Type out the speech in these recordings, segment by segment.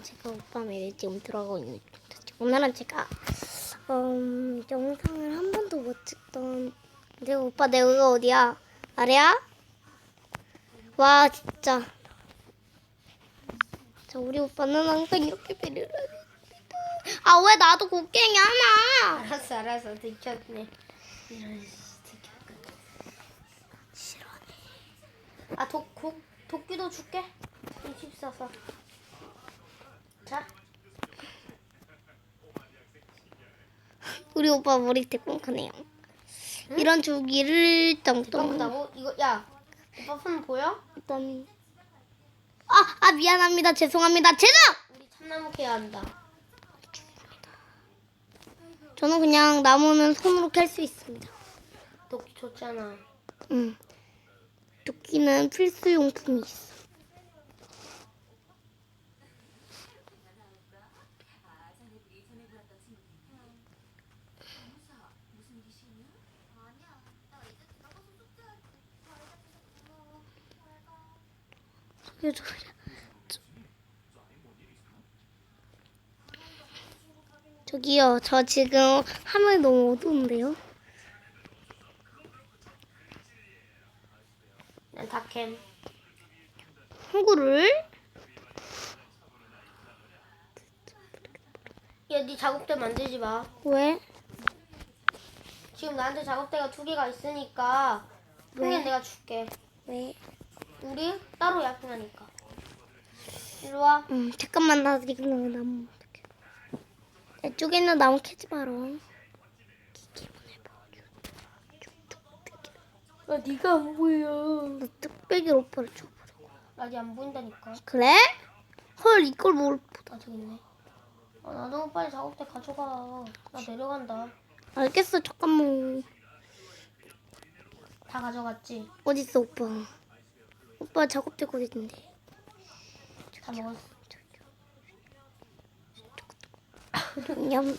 제가 오빠 매일 지금 들어가고 있는. 오늘은 제가 음, 영상을 한 번도 못 찍던 근데 오빠 내가 어디야? 아래야? 와 진짜 자 우리 오빠는 항상 이렇게 배려를 합니다. 아왜 나도 곡괭이 하나? 알았어 알았어 들켰네 이런 씨, 들켰거든 싫어하네. 아 도, 고, 도끼도 줄게 24서 자 우리 오빠 머리 대꽁크네요. 이런 주기를 짱짱 이거보다고 이거 야 오빠 손 보여? 일단 아, 아 미안합니다. 죄송합니다. 죄송! 우리 참나무 캐야 한다 저는 그냥 나무는 손으로 캘 수 있습니다. 도끼 좋잖아 응. 도끼는 필수 용품이 있어. 저기 저기 저- 저기요, 저 지금 화면이 너무 어두운데요? 난 다캠 한구를 야 네 작업대 만들지 마 왜? 지금 나한테 작업대가 두 개가 있으니까 한 왜? 개 내가 줄게 왜? 우리 따로 약속하니까 일로 와 응, 잠깐만 나 지금 나무 어떡해. 이쪽에 있는 나무 캐지 마라. 아, 네가 안 보여 나 뚝배기로 오빠를 줘보자고. 나지 안 보인다니까 그래? 헐 이걸 뭘 보다. 아 저기 있네 아, 나 너무 빨리 작업대 가져가 나 내려간다 알겠어 잠깐만. 다 가져갔지 어딨어 오빠? 오빠 어디 있는데? 다 먹었어 냠.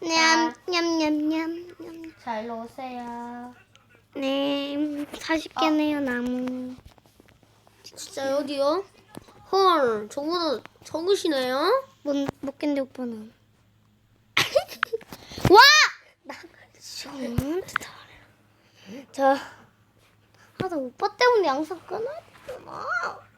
냠, 냠 냠 냠, 냠. 자 일로 오세요 네, 40개네요, 나무. 진짜 여기요? 헐 저보다 적으시네요? 못, 못 깬대, 오빠는. 와! 나, 좀, 자. 아, 나 오빠 때문에 영상 끊어 야 되구나.